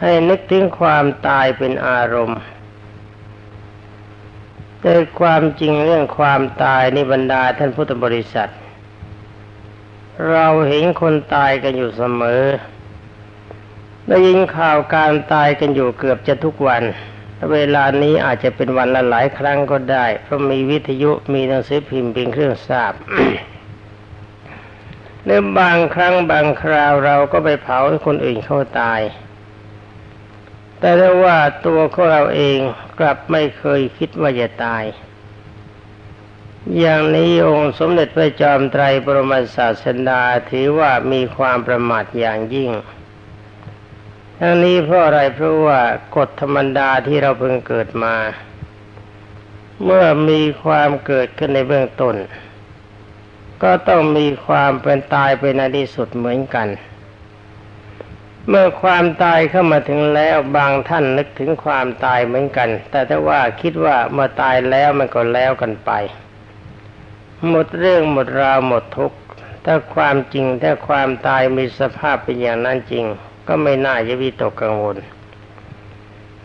ให้นึกถึงความตายเป็นอารมณ์แต่ความจริงเรื่องความตายในบรรดาท่านพุทธบริษัท เราเห็นคนตายกันอยู่เสมอ ได้ยินข่าวการตายกันอยู่เกือบจะทุกวัน เวลานี้อาจจะเป็นวันละหลายครั้งก็ได้ เพราะมีวิทยุมีหนังสือพิมพ์เป็นเครื่องทราบหรือบางครั้งบางคราวเราก็ไปเผาให้คนอื่นเขาตาย แต่ถ้าว่าตัวของเราเองกลับไม่เคยคิดว่าจะตาย อย่างนี้องค์สมเด็จพระจอมไตรบรมศาสดาถือว่ามีความประมาทอย่างยิ่ง ทั้งนี้เพราะอะไรเพราะว่ากฎธรรมดาที่เราเพิ่งเกิดมา เมื่อมีความเกิดขึ้นในเบื้องต้น ก็ต้องมีความเป็นตายเป็นในที่สุดเหมือนกัน เมื่อความตายเข้ามาถึงแล้วบางท่านนึกถึงความตายเหมือนกัน แต่ถ้าว่าคิดว่าเมื่อตายแล้วมันก็แล้วกันไป หมดเรื่องหมดราวหมดทุกข์ถ้าความจริงถ้าความตายมีสภาพเป็นอย่างนั้นจริง ก็ไม่น่าจะวิตกกังวล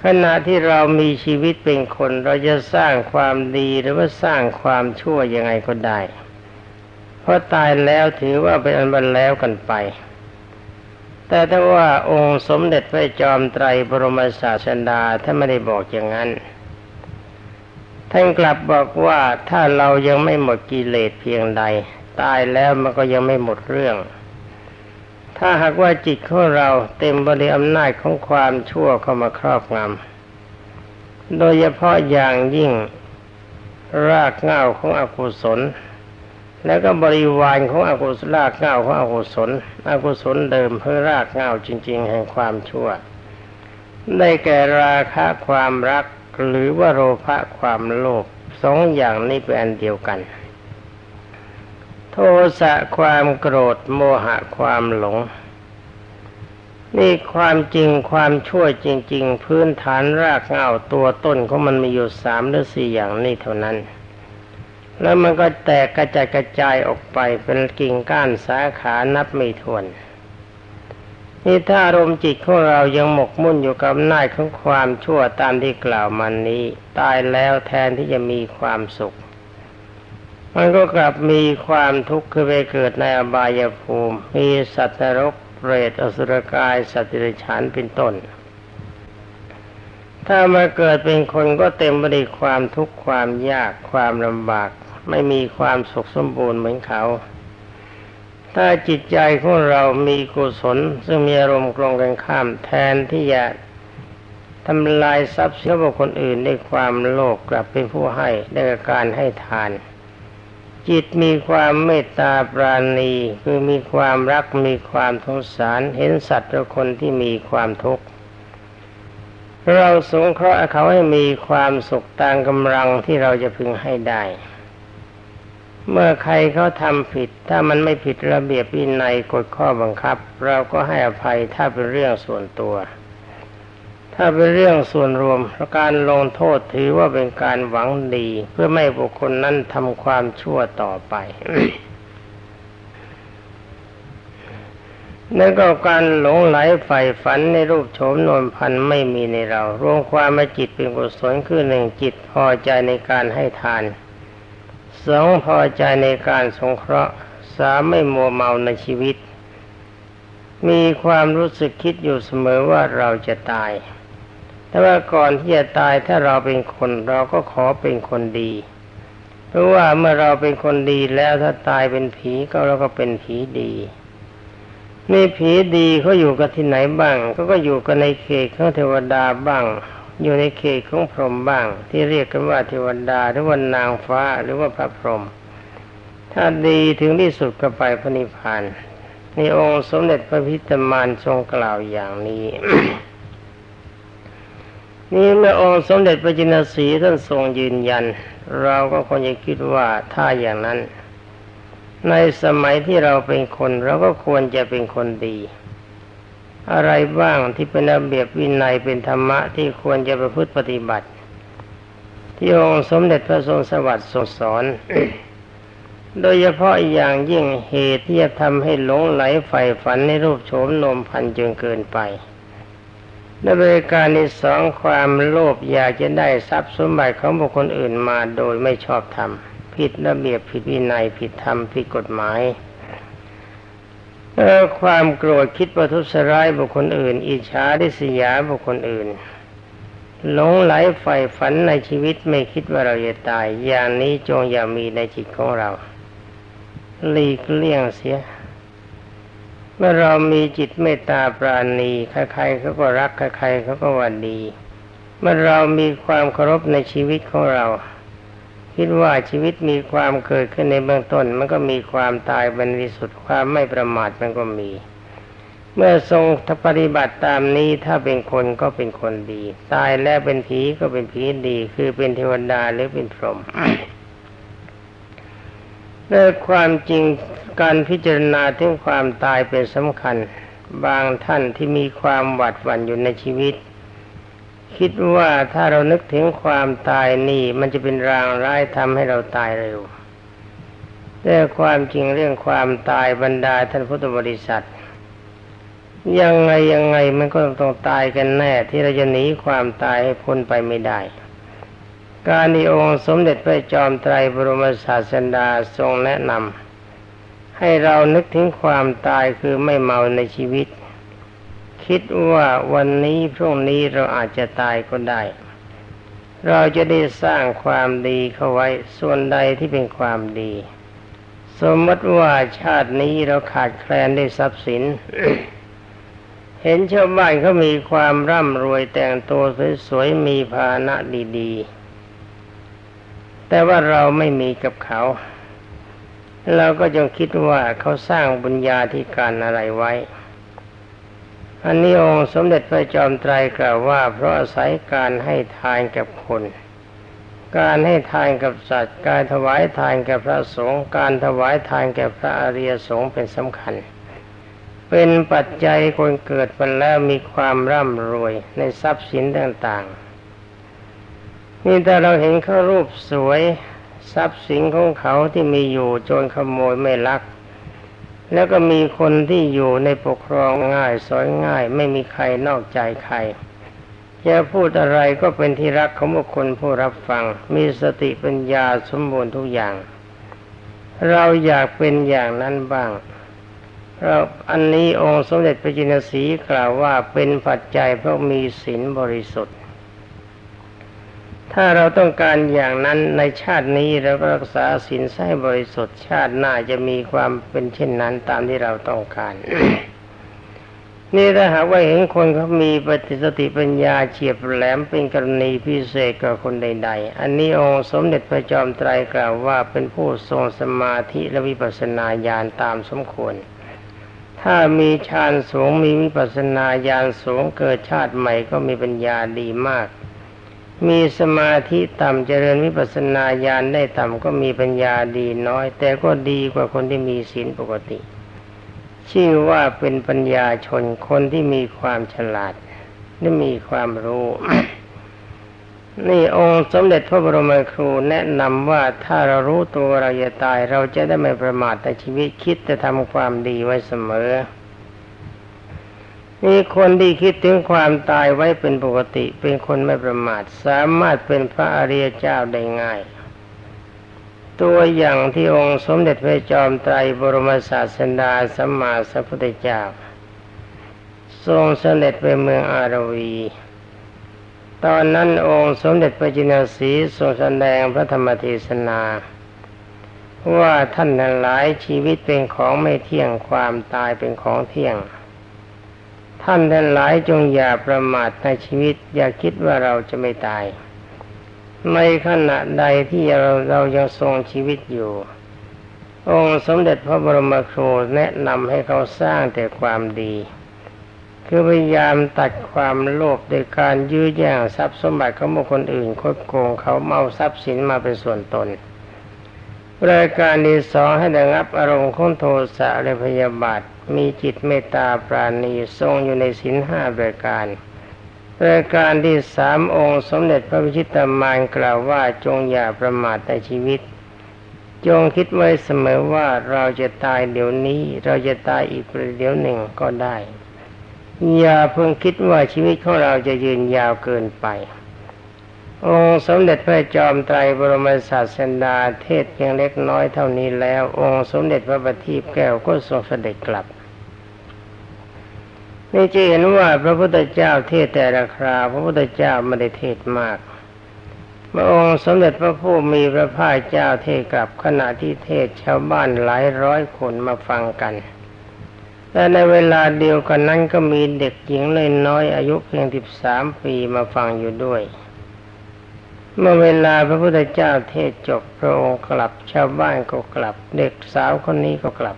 ขณะที่เรามีชีวิตเป็นคนเราจะสร้างความดีหรือว่าสร้างความชั่วยังไงก็ได้ เพราะตายแล้วถือว่าเป็นอันบันแล้วกันไป แต่ถ้าว่าองค์สมเด็จพระจอมไตรบรมศาสดาท่านไม่ได้บอกอย่างนั้น ท่านกลับบอกว่าถ้าเรายังไม่หมดกิเลสเพียงใด ตายแล้วมันก็ยังไม่หมดเรื่อง ถ้าหากว่าจิตของเราเต็มบริอำนาจของความชั่วเข้ามาครอบงำโดยเฉพาะอย่างยิ่งรากเหง้าของอกุศล แล้วก็บริวารของอกุศลรากเง้าของอกุศลอกุศลเดิมเพื่อรากเง้าจริง ๆ แห่งความชั่ว ได้แก่ราคะความรักหรือว่าโลภะความโลภสองอย่างนี้เป็นอันเดียวกัน โทสะความโกรธโมหะความหลง นี่ความจริงความชั่วจริง ๆ พื้นฐานรากเง้าตัวต้นของมันมีอยู่สามหรือสี่อย่างนี้เท่านั้น แล้วมันก็แตกกระจายกระจายออกไปเป็นกิ่งก้านสาขานับไม่ถ้วนนี่ถ้าอารมณ์จิตของเรายังหมกมุ่นอยู่กับอำนาของความชั่วตามที่กล่าวมันนี้ ตายแล้วแทนที่จะมีความสุข มันก็กลับมีความทุกข์คือไปเกิดในอบายภูมิ มีสัตว์นรกเปรตอสุรกาย สัตว์เดรัจฉานเป็นต้น ถ้ามาเกิดเป็นคนก็เต็มไปด้วยความทุกข์ความยากความลำบาก ไม่มีความสุขสมบูรณ์เหมือนเขา ถ้าจิตใจของเรามีกุศล ซึ่งมีอารมณ์ตรงกันข้ามแทนที่จะทำลายทรัพย์สินของคนอื่นด้วยความโลภกลับเป็นผู้ให้ด้วยการให้ทาน จิตมีความเมตตาปราณีคือมีความรักมีความสงสารเห็นสัตว์และคนที่มีความทุกข์เราสงเคราะห์เขาให้มีความสุขตามกำลังที่เราจะพึงให้ได้ เมื่อใครเขาทำผิด ถ้ามันไม่ผิดระเบียบวินัยกฎข้อบังคับ เราก็ให้อภัยถ้าเป็นเรื่องส่วนตัว ถ้าเป็นเรื่องส่วนรวมการลงโทษถือว่าเป็นการหวังดี เพื่อไม่บุคคลนั้นทำความชั่วต่อไปนั่นก็การหลงไหลใฝ่ฝันในรูปโฉมนวลพันไม่มีในเรา รวมความมาจิตเป็นกุศลคือหนึ่งจิตพอใจในการให้ทาน สองพอใจในการสงเคราะห์สามไม่มัวเมาในชีวิต มีความรู้สึกคิดอยู่เสมอว่าเราจะตาย แต่ว่าก่อนที่จะตายถ้าเราเป็นคนเราก็ขอเป็นคนดี เพราะว่าเมื่อเราเป็นคนดีแล้วถ้าตายเป็นผีก็เราก็เป็นผีดีนี่ผีดีเขาอยู่กันที่ไหนบ้างเขาก็อยู่กันในเขตของเทวดาบ้าง อยู่ในเขตของพรหมบ้าง ที่เรียกกันว่าเทวดาหรือว่านางฟ้าหรือว่าพระพรหมถ้าดีถึงที่สุดก็ไปพระนิพพานในองค์สมเด็จพระพิตมานทรงกล่าวอย่างนี้ นี่เมื่อองค์สมเด็จพระจินสีท่านทรงยืนยัน เราก็ควรจะคิดว่าถ้าอย่างนั้น ในสมัยที่เราเป็นคนเราก็ควรจะเป็นคนดี อะไรบ้างที่เป็นระเบียบวินัยเป็นธรรมะที่ควรจะประพฤติปฏิบัติ ที่องค์สมเด็จพระทรงสวัสดิ์ทรงสอนโดยเฉพาะอย่างยิ่งเหตุที่จะทำให้หลงไหลใฝ่ฝันในรูปโฉมนมพันจนเกินไปในบริการที่สองความโลภอยากจะได้ทรัพย์สมบัติของบุคคลอื่นมาโดยไม่ชอบธรรมผิดระเบียบผิดวินัยผิดธรรมผิดกฎหมาย ความโกรธคิดประทุษร้ายบุคคลอื่น อิจฉาริษยาบุคคลอื่นหลงไหลใฝ่ฝันในชีวิตไม่คิดว่าเราจะตาย อย่างนี้จงอย่ามีในจิตของเราหลีกเลี่ยงเสีย เมื่อเรามีจิตเมตตาปราณีใครๆเขาก็รักใครๆเขาก็ว่าดี เมื่อเรามีความเคารพในชีวิตของเรา คิดว่าชีวิตมีความเกิดขึ้นในเบื้องต้น มันก็มีความตายบริสุทธิ์ความไม่ประมาทมันก็มี เมื่อทรงปฏิบัติตามนี้ถ้าเป็นคนก็เป็นคนดี ตายแล้วเป็นผีก็เป็นผีดี คือเป็นเทวดาหรือเป็นพรหมในความจริงการพิจารณาถึงความตายเป็นสำคัญ บางท่านที่มีความหวัดหวั่นอยู่ในชีวิต คิดว่าถ้าเรานึกถึงความตายนี่มันจะเป็นรางร้ายทำให้เราตายเร็วแต่ความจริงเรื่องความตายบรรดาท่านพุทธบริษัท ยังไงยังไงมันก็ต้องตายกันแน่ ที่เราจะหนีความตายให้พ้นไปไม่ได้ การที่องค์สมเด็จพระจอมไตรบรมศาสดาทรงแนะนำให้เรานึกถึงความตายคือไม่เมาในชีวิต คิดว่าวันนี้พรุ่งนี้เราอาจจะตายก็ได้ เราจะได้สร้างความดีเข้าไว้ส่วนใดที่เป็นความดี สมมติว่าชาตินี้เราขาดแคลนได้ทรัพย์สิน เห็นชาวบ้านเขามีความร่ำรวยแต่งตัวสวยๆมีภานะดีๆ แต่ว่าเราไม่มีกับเขาเราก็จงคิดว่าเขาสร้างบุญญาธิการอะไรไว้ อันนี้องค์สมเด็จพระจอมไตรกล่าวว่า เพราะอาศัยการให้ทานกับคน การให้ทานกับสัตว์ การถวายทานกับพระสงฆ์การถวายทานแก่พระอริยสงฆ์เป็นสำคัญ เป็นปัจจัยคนเกิดมาแล้วมีความร่ำรวยในทรัพย์สินต่างๆ นี่ถ้าเราเห็นเขารูปสวยทรัพย์สินของเขาที่มีอยู่โจรขโมยไม่ลัก แล้วก็มีคนที่อยู่ในปกครองง่ายสอยง่าย ไม่มีใครนอกใจใครจะพูดอะไรก็เป็นที่รักของบุคคลผู้รับฟัง มีสติปัญญาสมบูรณ์ทุกอย่าง เราอยากเป็นอย่างนั้นบ้าง เราอันนี้องค์สมเด็จพระจินสีกล่าวว่าเป็นปัจจัยเพราะมีศีลบริสุทธิ์ ถ้าเราต้องการอย่างนั้นในชาตินี้เราก็รักษาศีลให้บริสุทธิ์ชาติหน้าจะมีความเป็นเช่นนั้นตามที่เราต้องการ นี่ถ้าหากว่าเห็นคนเขามีปฏิสติปัญญาเฉียบแหลมเป็นกรณีพิเศษกับคนใด ๆ อันนี้องค์สมเด็จพระจอมไตรกล่าวว่าเป็นผู้ทรงสมาธิและวิปัสสนาญาณตามสมควรถ้ามีฌานสูงมีวิปัสสนาญาณสูงเกิดชาติใหม่ก็มีปัญญาดีมาก มีสมาธิต่ำเจริญวิปัสนาญาณได้ต่ำก็มีปัญญาดีน้อย แต่ก็ดีกว่าคนที่มีศีลปกติ ชื่อว่าเป็นปัญญาชนคนที่มีความฉลาดและมีความรู้ นี่องค์สมเด็จพระบรมครูแนะนำว่าถ้าเรารู้ตัวเราจะตาย เราจะได้ไม่ประมาทในชีวิตคิดจะทำความดีไว้เสมอ มีคนที่คิดถึงความตายไว้เป็นปกติ เป็นคนไม่ประมาท สามารถเป็นพระอริยเจ้าได้ง่าย ตัวอย่างที่องค์สมเด็จพระจอมไตรบรมศาสดาสัมมาสัมพุทธเจ้า ทรงเสด็จไปเมืองอารวี ตอนนั้นองค์สมเด็จพระจินสีทรงแสดงพระธรรมเทศนาว่าท่านทั้งหลายชีวิตเป็นของไม่เที่ยงความตายเป็นของเที่ยง ท่านทั้งหลายจงอย่าประมาทในชีวิต อย่าคิดว่าเราจะไม่ตาย ในขณะใดที่เราเรายังทรงชีวิตอยู่ องค์สมเด็จพระบรมครูแนะนำให้เขาสร้างแต่ความดี คือพยายามตัดความโลภโดยการยื้อแย่งทรัพย์สมบัติของบุคคลอื่นคดโกงเขาเมาทรัพย์สินมาเป็นส่วนตน รายการที่สองให้ระงับอารมณ์ของโทสะและพยาบาท มีจิตเมตตาปราณีทรงอยู่ในศีลห้ารายการรายการที่สามองค์สมเด็จพระวิชิตามานกล่าวว่าจงอย่าประมาทในชีวิต จงคิดไว้เสมอว่าเราจะตายเดี๋ยวนี้ เราจะตายอีกประเดี๋ยวหนึ่งก็ได้ อย่าเพิ่งคิดว่าชีวิตของเราจะยืนยาวเกินไป องค์สมเด็จพระจอมไตรบรมศาสดาเทศเพียงเล็กน้อยเท่านี้แล้ว องค์สมเด็จพระบัณฑิตแก้วก็ทรงเสด็จกลับนี่จะเห็นว่าพระพุทธเจ้าเทศแต่ละครา พระพุทธเจ้าไม่ได้เทศมากพระองค์สมเด็จพระผู้มีพระภาคเจ้าเทศกลับขณะที่เทศชาวบ้านหลายร้อยคนมาฟังกันและในเวลาเดียวกันนั้นก็มีเด็กหญิงเล็กน้อยอายุเพียงสิบสามปีมาฟังอยู่ด้วย เมื่อเวลาพระพุทธเจ้าเทศจบพระองค์กลับชาวบ้านก็กลับ เด็กสาวคนนี้ก็กลับ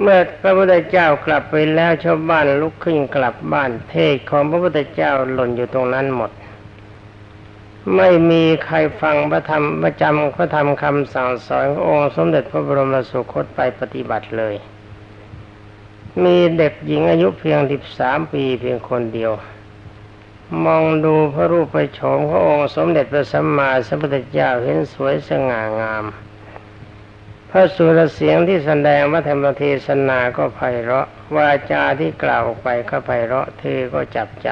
เมื่อพระพุทธเจ้ากลับไปแล้วชาวบ้านลุกขึ้นกลับบ้านเทศของพระพุทธเจ้าหล่นอยู่ตรงนั้นหมด ไม่มีใครฟังพระธรรมประจำพระธรรมคำสั่งสอนขององค์สมเด็จพระบรมสุคตไปปฏิบัติเลย มีเด็กหญิงอายุเพียงสิบสามปีเพียงคนเดียว มองดูพระรูปประโฉมขององค์สมเด็จพระสัมมาสัมพุทธเจ้าเห็นสวยสง่างาม พระสุรเสียงที่แสดงวัฒธรรมเทศนาก็ไพเราะวาจาที่กล่าวไปก็ไพเราะเธอก็จับใจ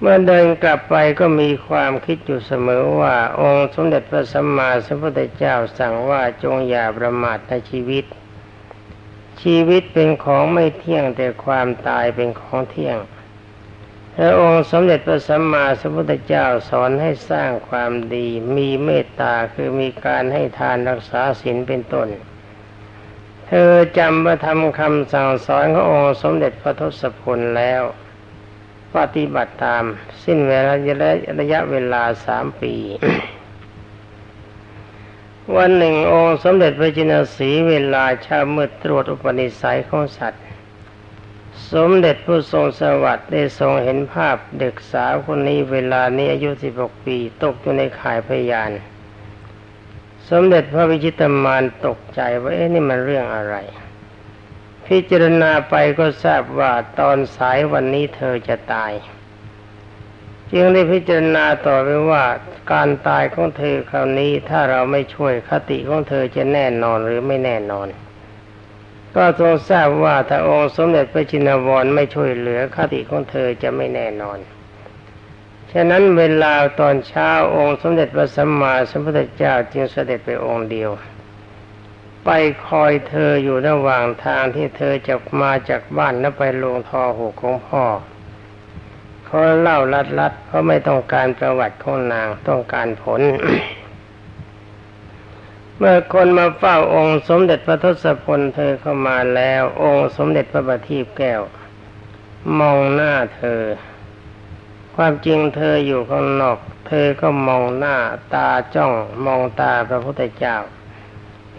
เมื่อเดินกลับไปก็มีความคิดอยู่เสมอว่าองค์สมเด็จพระสัมมาสัมพุทธเจ้าสั่งว่าจงอย่าประมาทในชีวิต ชีวิตเป็นของไม่เที่ยงแต่ความตายเป็นของเที่ยง พระองค์สมเด็จพระสัมมาสัมพุทธเจ้าสอนให้สร้างความดี มีเมตตาคือมีการให้ทานรักษาศีลเป็นต้น เธอจำพระธรรมคำสั่งสอนขององค์สมเด็จพระทศพลแล้ว ปฏิบัติตามสิ้นเวลาระยะเวลาสามปี วันหนึ่งองค์สมเด็จพระจินสีเวลาเช้ามืดตรวจอุปนิสัยของสัตว์ สมเด็จผู้ทรงสวัสดิ์ได้ทรงเห็นภาพเด็กสาวคนนี้เวลานี้อายุสิบหกปีตกอยู่ในข่ายพยาน สมเด็จพระวิชิตมารตกใจว่าเอ๊ะนี่มันเรื่องอะไร พิจารณาไปก็ทราบว่าตอนสายวันนี้เธอจะตาย จึงได้พิจารณาต่อไปว่าการตายของเธอคราวนี้ถ้าเราไม่ช่วยคติของเธอจะแน่นอนหรือไม่แน่นอน ก็ทรงทราบว่าถ้าองค์สมเด็จพระจินวรไม่ช่วยเหลือคติของเธอจะไม่แน่นอน ฉะนั้นเวลาตอนเช้าองค์สมเด็จพระสัมมาสัมพุทธเจ้าจึงเสด็จไปองค์เดียว ไปคอยเธออยู่ระหว่างทางที่เธอจะมาจากบ้านแล้วไปลงทอหกของพ่อเขาเล่าลัดๆเพราะไม่ต้องการประวัติของนางต้องการผล เมื่อคนมาเฝ้าองค์สมเด็จพระทศพลเธอเข้ามาแล้ว องค์สมเด็จพระบัณฑิตแก้ว มองหน้าเธอ ความจริงเธออยู่ข้างนอก เธอก็มองหน้าตาจ้อง มองตาพระพุทธเจ้า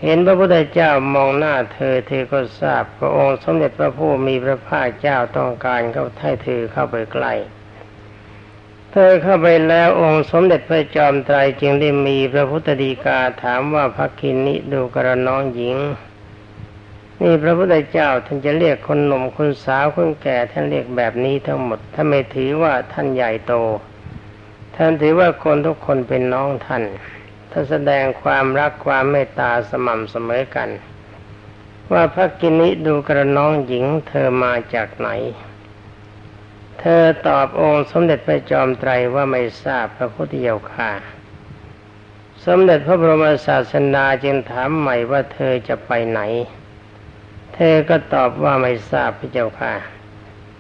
เห็นพระพุทธเจ้ามองหน้าเธอ เธอก็ทราบพระองค์สมเด็จพระผู้มีพระภาคเจ้าต้องการเข้าให้เธอเข้าไปใกล้ เธอเข้าไปแล้วองค์สมเด็จพระจอมไตรจึงได้มีพระพุทธดีกาถามว่าพระคินนิดูกระน้องหญิง นี่พระพุทธเจ้าท่านจะเรียกคนหนุ่มคนสาวคนแก่ท่านเรียกแบบนี้ทั้งหมดถ้าไม่ถือว่าท่านใหญ่โต ท่านถือว่าคนทุกคนเป็นน้องท่านท่านแสดงความรักความเมตตาสม่ำเสมอกัน ว่าพระกินิดูกระน้องหญิงเธอมาจากไหน เธอตอบองค์สมเด็จพระจอมไตรว่าไม่ทราบพระพุทธเจ้าค่ะ สมเด็จพระบรมศาสดาจึงถามใหม่ว่าเธอจะไปไหน เธอก็ตอบว่าไม่ทราบพระเจ้าค่ะ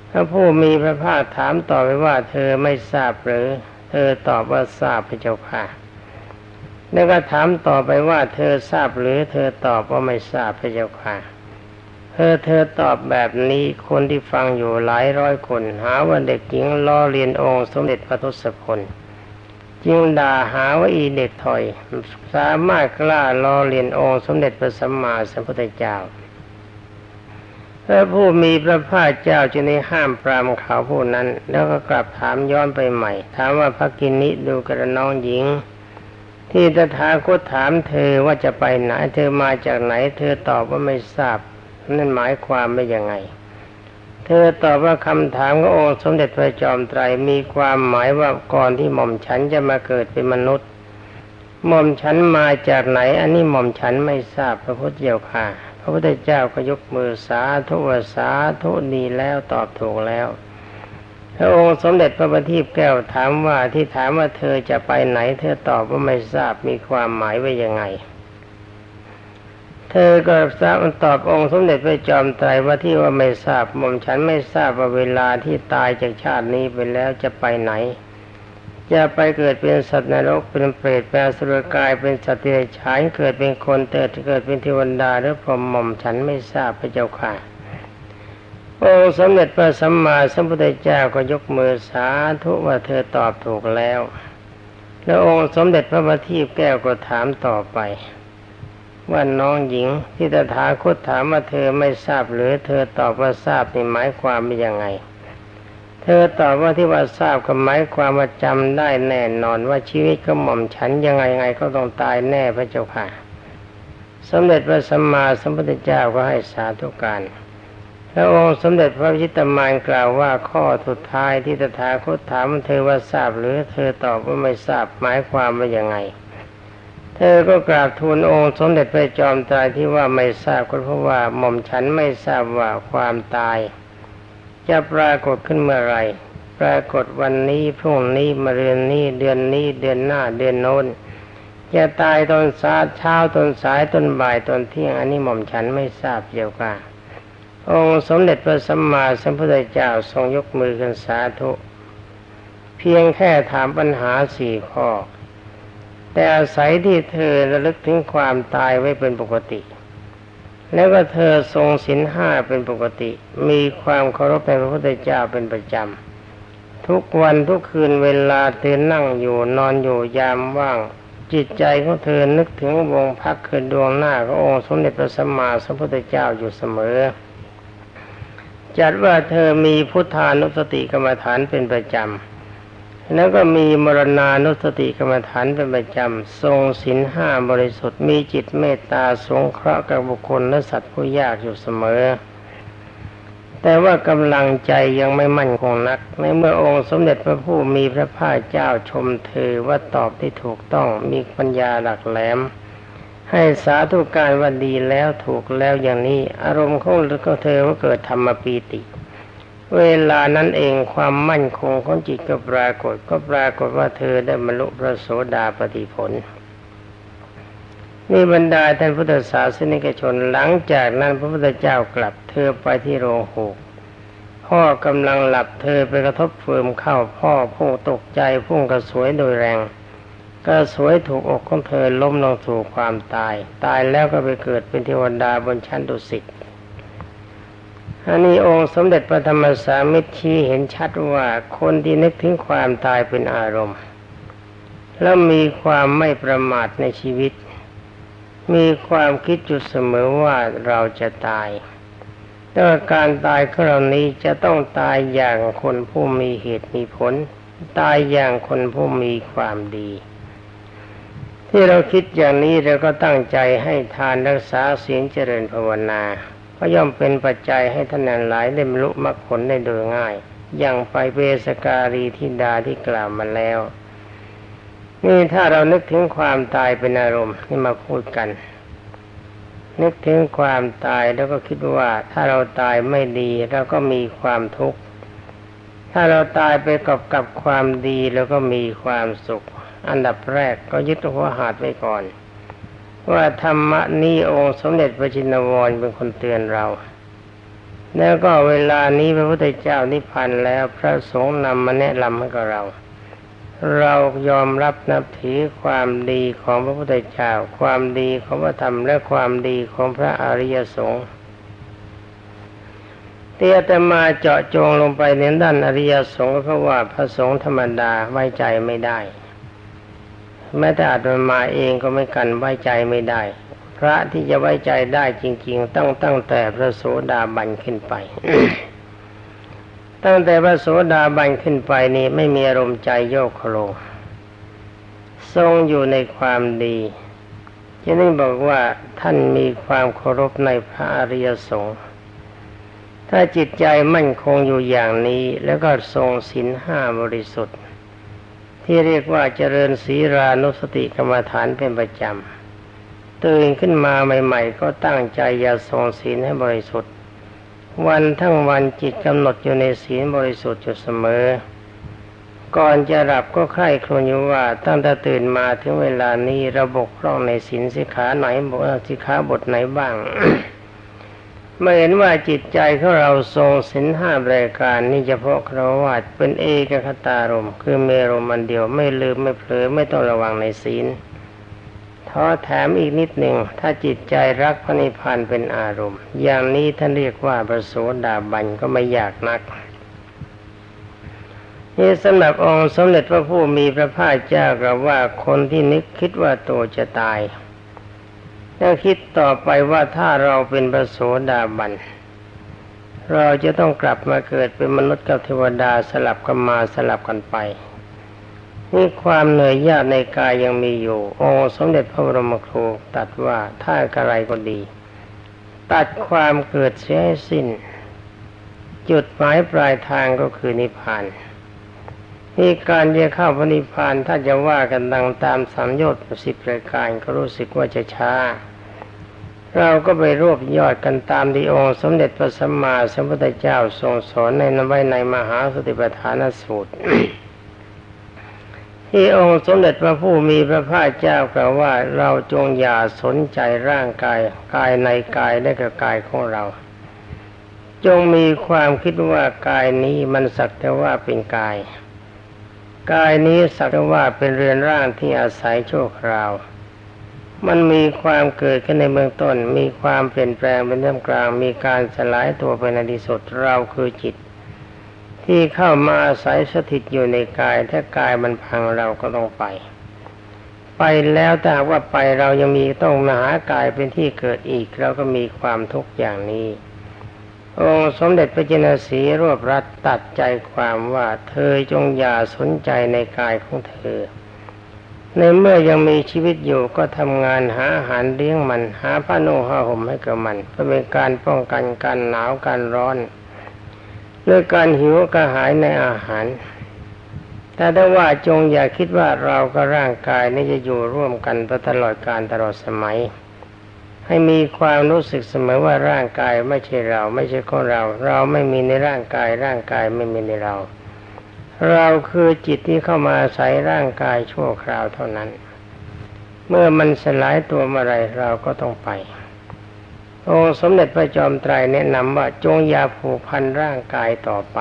พระผู้มีพระภาคถามต่อไปว่าเธอไม่ทราบหรือ เธอตอบว่าทราบพระเจ้าค่ะ แล้วก็ถามต่อไปว่าเธอทราบหรือ เธอตอบว่าไม่ทราบพระเจ้าค่ะ อเธอตอบแบบนี้คนที่ฟังอยู่หลายร้อยคน หาว่าเด็กหญิงล้อเลียนองค์สมเด็จพระทศพลจึงด่าหาว่าอีเด็กถอย สามารถกล้าล้อเลียนองค์สมเด็จพระสัมมาสัมพุทธเจ้าพระผู้มีพระภาคเจ้าจึงได้ห้ามปรามเขาผู้นั้น แล้วก็กลับถามย้อนไปใหม่ ถามว่าพระกินนิดูกระน้องหญิง ที่ตถาคตถามเธอว่าจะไปไหนเธอมาจากไหน เธอตอบว่าไม่ทราบ นั่นหมายความว่ายังไง เธอตอบว่าคำถามขององค์สมเด็จพระจอมไตรมีความหมายว่าก่อนที่หม่อมฉันจะมาเกิดเป็นมนุษย์หม่อมฉันมาจากไหน อันนี้หม่อมฉันไม่ทราบพระพุทธเจ้าค่ะ พระพุทธเจ้าก็ยกมือสาธุวสาธุนีแล้วตอบถูกแล้ว พระองค์สมเด็จพระบัณฑิตแก้วถามว่าที่ถามว่าเธอจะไปไหน เธอตอบว่าไม่ทราบมีความหมายว่ายังไง เธอก็ทราบตอบองค์สมเด็จพระจอมไตรว่าที่ว่าไม่ทราบหม่อมฉันไม่ทราบว่าเวลาที่ตายจากชาตินี้ไปแล้วจะไปไหน จะไปเกิดเป็นสัตว์นรกเป็นเปรตเป็นสุรกายเป็นสัตว์เดรัจฉานเกิดเป็นคนเติดเกิดเป็นเทวดาหรือพรหมหม่อมฉันไม่ทราบพระเจ้าค่ะองค์สมเด็จพระสัมมาสัมพุทธเจ้าก็ยกมือสาธุว่าเธอตอบถูกแล้ว แล้วองค์สมเด็จพระบัณฑิตแก้วก็ถามต่อไป ว่าน้องหญิงที่ตถาคตถามว่าเธอไม่ทราบหรือเธอตอบว่าทราบนี่หมายความเป็นยังไง เธอตอบว่าที่ว่าทราบก็หมายความว่าจำได้แน่นอนว่าชีวิตก็หม่อมฉันยังไงไงก็ต้องตายแน่พระเจ้าค่ะ สมเด็จพระสัมมาสัมพุทธเจ้าก็ให้สาธุการพระองค์สมเด็จพระพิตมานกล่าวว่าข้อสุดท้ายที่ตถาคตถามเธอว่าทราบหรือเธอตอบว่าไม่ทราบหมายความว่ายังไง เธอก็กราบทูลองค์สมเด็จพระจอมไตรที่ว่าไม่ทราบก็เพราะว่าหม่อมฉันไม่ทราบว่าความตาย จะปรากฏขึ้นเมื่อไรปรากฏวันนี้พรุ่งนี้มะรืนนี้เดือนนี้เดือนหน้าเดือนโน้นจะตายตอนสาเช้าตอนสายตอนบ่ายตอนเที่ยงอันนี้หม่อมฉันไม่ทราบเดียวกันองค์สมเด็จพระสัมมาสัมพุทธเจ้าทรงยกมือขึ้นสาธุ เพียงแค่ถามปัญหาสี่ข้อ แต่อาศัยที่เธอระลึกถึงความตายไว้เป็นปกติ แล้วก็เธอทรงศีลห้าเป็นปกติ มีความเคารพในพระพุทธเจ้าเป็นประจำ ทุกวันทุกคืนเวลาเธอนั่งอยู่นอนอยู่ยามว่าง จิตใจของเธอนึกถึงวงพักคืนดวงหน้าขององค์สมเด็จพระสัมมาสัมพุทธเจ้าอยู่เสมอ จัดว่าเธอมีพุทธานุสติกรรมฐานเป็นประจำ แล้วก็มีมรณานุสติกรรมฐานเป็นประจำ ทรงศีลห้าบริสุทธิ์ มีจิตเมตตาสงเคราะห์กับบุคคลและสัตว์ผู้ยากอยู่เสมอ แต่ว่ากำลังใจยังไม่มั่นคงนัก ในเมื่อองค์สมเด็จพระผู้มีพระภาคเจ้าชมเธอว่าตอบที่ถูกต้องมีปัญญาหลักแหลม ให้สาธุการว่าดีแล้วถูกแล้วอย่างนี้ อารมณ์ของเธอว่าเกิดธรรมปีติ เวลานั้นเองความมั่นคงของจิตก็ปรากฏก็ปรากฏว่าเธอได้บรรลุพระโสดาปฏิผลนี่บรรดาท่านพุทธศาสนิกชนหลังจากนั้นพระพุทธเจ้ากลับเธอไปที่โรงหูพ่อกำลังหลับเธอไปกระทบเฟืมเข้าพ่อพุ่งตกใจพุ่งกระสวยโดยแรง ก็สวยถูกอกของเธอล้มลงสู่ความตาย ตายแล้วก็ไปเกิดเป็นเทวดาบนชั้นดุสิต อันนี้องค์สมเด็จพระธรรมสามิตรชี้เห็นชัดว่าคนที่นึกถึงความตายเป็นอารมณ์ แล้วมีความไม่ประมาทในชีวิต มีความคิดจุดเสมอว่าเราจะตาย แต่การตายของเรานี้จะต้องตายอย่างคนผู้มีเหตุมีผล ตายอย่างคนผู้มีความดี ที่เราคิดอย่างนี้เราก็ตั้งใจให้ทานรักษาศีลเจริญภาวนา ก็ย่อมเป็นปัจจัยให้ท่านหลายได้บรรลุมรรคผลได้โดยง่าย อย่างไปเวสการีทิดาที่กล่าวมาแล้ว นี่ถ้าเรานึกถึงความตายเป็นอารมณ์นี่มาพูดกัน นึกถึงความตายแล้วก็คิดว่าถ้าเราตายไม่ดีเราก็มีความทุกข์ถ้าเราตายไปกับกับความดีแล้วก็มีความสุข อันดับแรกก็ยึดหัวหาดไว้ก่อน ว่าธรรมะนี้องค์สมเด็จพระจินวรเป็นคนเตือนเรา แล้วก็เวลานี้พระพุทธเจ้านิพพานแล้วพระสงฆ์นำมาแนะนำให้กับเรา เรายอมรับนับถือความดีของพระพุทธเจ้า ความดีของพระธรรมและความดีของพระอริยสงฆ์เตี้ยแต่มาเจาะจงลงไปในด้านอริยสงฆ์เพราะว่าพระสงฆ์ธรรมดาไว้ใจไม่ได้ แม้แต่อาตมาเองก็ไม่กันไว้ใจไม่ได้ พระที่จะไว้ใจได้จริง ๆต้องตั้งแต่พระโสดาบันขึ้นไป ตั้งแต่พระโสดาบันขึ้นไปนี่ไม่มีอารมณ์ใจโยกโคลงทรงอยู่ในความดีจะนี่บอกว่าท่านมีความเคารพในพระอริยสงฆ์ถ้าจิตใจมั่นคงอยู่อย่างนี้แล้วก็ทรงศีลห้าบริสุทธิ์ ที่เรียกว่าเจริญศีรานุสติกรรมฐานเป็นประจำตื่นขึ้นมาใหม่ ๆ ก็ตั้งใจอย่าทรงศีลให้บริสุทธิ์ วันทั้งวันจิตกำหนดอยู่ในศีลบริสุทธิ์อยู่เสมอ ก่อนจะหลับก็ใคร่ครวญอยู่ว่าตั้งแต่ตื่นมาถึงเวลานี้ระบกพร่องในศีลสิขาไหนบทสิขาบทไหนบ้าง เมื่อเห็นว่าจิตใจของเราทรงศีลห้ารายการนี่เฉพาะครวาดเป็นเอกคตารมคือเมรมันเดียวไม่ลืมไม่เผลอไม่ต้องระวังในศีลท้อแถมอีกนิดหนึ่งถ้าจิตใจรักพระนิพพานเป็นอารมณ์ อย่างนี้ท่านเรียกว่าประโสดาบันก็ไม่ยากนักนี่สำหรับองค์สมเด็จพระผู้มีพระภาคเจ้ากล่าวว่าคนที่นึกคิดว่าตัวจะตาย แล้วคิดต่อไปว่าถ้าเราเป็นพระโสดาบัน เราจะต้องกลับมาเกิดเป็นมนุษย์กับเทวดาสลับกันมาสลับกันไปนี่ความเหนื่อยยากในกายยังมีอยู่ องค์สมเด็จพระบรมครูตัดว่าถ้าอะไรก็ดี ตัดความเกิดเสียให้สิ้น จุดหมายปลายทางก็คือนิพพานนี่การจะเข้าพระนิพพานถ้าจะว่ากันดังตามสัมยศสิบรายการก็รู้สึกว่าจะช้า เราก็ไปรวบยอดกันตามที่องค์สมเด็จพระสัมมาสัมพุทธเจ้าทรงสอนในนไว้ในมหาสติปัฏฐานสูตร ที่องค์สมเด็จพระผู้มีพระภาคเจ้ากล่าวว่าเราจงอย่าสนใจร่างกายกายในกายและกับกายของเรา จงมีความคิดว่ากายนี้มันสักแต่ว่าเป็นกาย กายนี้สักแต่ว่าเป็นเรือนร่างที่อาศัยชั่วคราว มันมีความเกิดขึ้นในเบื้องต้น มีความเปลี่ยนแปลงเป็นเรื่องกลาง มีการสลายตัวไปในที่สุดเราคือจิต ที่เข้ามาอาศัยสถิตอยู่ในกาย ถ้ากายมันพังเราก็ต้องไป ไปแล้วแต่ว่าไปเรายังมีต้องมาหากายเป็นที่เกิดอีก เราก็มีความทุกข์อย่างนี้ องค์สมเด็จพระจินสีรวบรัดตัดใจความว่าเธอจงอย่าสนใจในกายของเธอ ในเมื่อยังมีชีวิตอยู่ก็ทำงานหาอาหารเลี้ยงมัน หาผ้านุ่งผ้าห่มให้กับมันเพื่อเป็นการป้องกันการหนาวการร้อนด้วยการหิวกระหายในอาหาร แต่ถ้าว่าจงอย่าคิดว่าเรากับร่างกายนี้จะอยู่ร่วมกันตลอดการตลอดสมัย ให้มีความรู้สึกเสมอว่าร่างกายไม่ใช่เรา ไม่ใช่ของเรา เราไม่มีในร่างกายร่างกายไม่มีในเรา เราคือจิตที่เข้ามาอาศัยร่างกายชั่วคราวเท่านั้น เมื่อมันสลายตัวเมื่อไรเราก็ต้องไป องค์สมเด็จพระจอมไตรแนะนำว่าจงอย่าผูกพันร่างกายต่อไป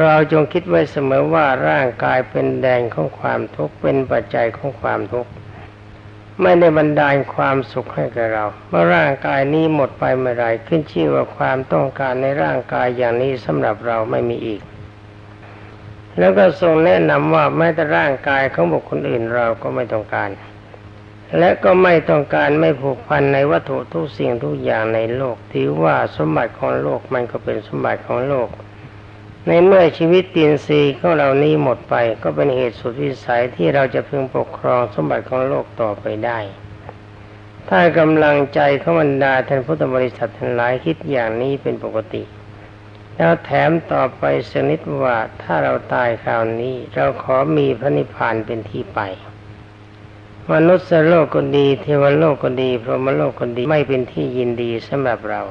เราจงคิดไว้เสมอว่าร่างกายเป็นแดนของความทุกข์เป็นปัจจัยของความทุกข์ไม่ได้บรรดาลความสุขให้แกับเรา เมื่อร่างกายนี้หมดไปเมื่อไรขึ้นชื่อว่าความต้องการในร่างกายอย่างนี้สำหรับเราไม่มีอีก แล้วก็ทรงแนะนำว่าแม้แต่ร่างกายของบุคคลอื่นเราก็ไม่ต้องการ และก็ไม่ต้องการไม่ผูกพันในวัตถุทุกสิ่งทุกอย่างในโลกถือว่าสมบัติของโลกมันก็เป็นสมบัติของโลก ในเมื่อชีวิตตีนซีของเรานี้หมดไป ก็เป็นเหตุสุดวิสัยที่เราจะพึงปกครองสมบัติของโลกต่อไปได้ ถ้ากำลังใจของบรรดาท่านพุทธบริษัททั้งหลายคิดอย่างนี้เป็นปกติ แล้วแถมต่อไปสนิดว่าถ้าเราตายคราวนี้ เราขอมีพระนิพพานเป็นที่ไป มนุษย์โลกก็ดีเทวโลกก็ดี พรหมโลกก็ดีไม่เป็นที่ยินดีสำหรับเรา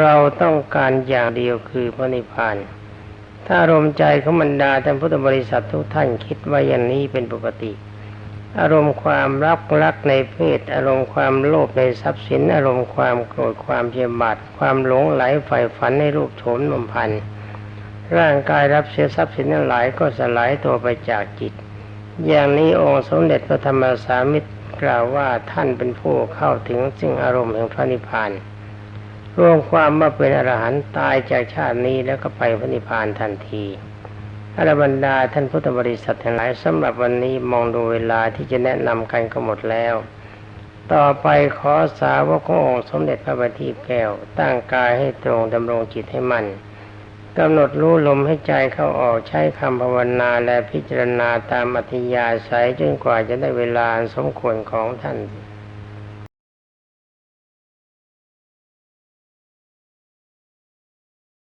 เราต้องการอย่างเดียวคือพระนิพพานถ้ารมใจของบรรดาท่านพุทธบริษัททุกท่านคิดว่าอย่างนี้เป็นปกติ อารมณ์ความรักรักในเพศ อารมณ์ความโลภในทรัพย์สิน อารมณ์ความโกรธความเพียบาทความหลงไหลใฝ่ฝันในรูปโฉมนมพันธ์ร่างกายรับเสียทรัพย์สินทั้งหลายก็สลายตัวไปจากจิต อย่างนี้องค์สมเด็จพระธรรมสามิตรกล่าวว่าท่านเป็นผู้เข้าถึงสิ่งอารมณ์แห่งพระนิพพานรวมความว่าเป็นอรหันต์ตายจากชาตินี้แล้วก็ไปพระนิพพานทันที อรบรรดาท่านพุทธบริษัททั้งหลายสำหรับวันนี้มองดูเวลาที่จะแนะนำกันก็หมดแล้ว ต่อไปขอสาวกขององค์สมเด็จพระบัณฑิตแก้ว ตั้งกายให้ตรงดำรงจิตให้มั่นกำหนดรู้ลมให้ใจเข้าออกใช้คำภาวนาและพิจารณาตามอัธยาศัยจนกว่าจะได้เวลาสมควรของท่าน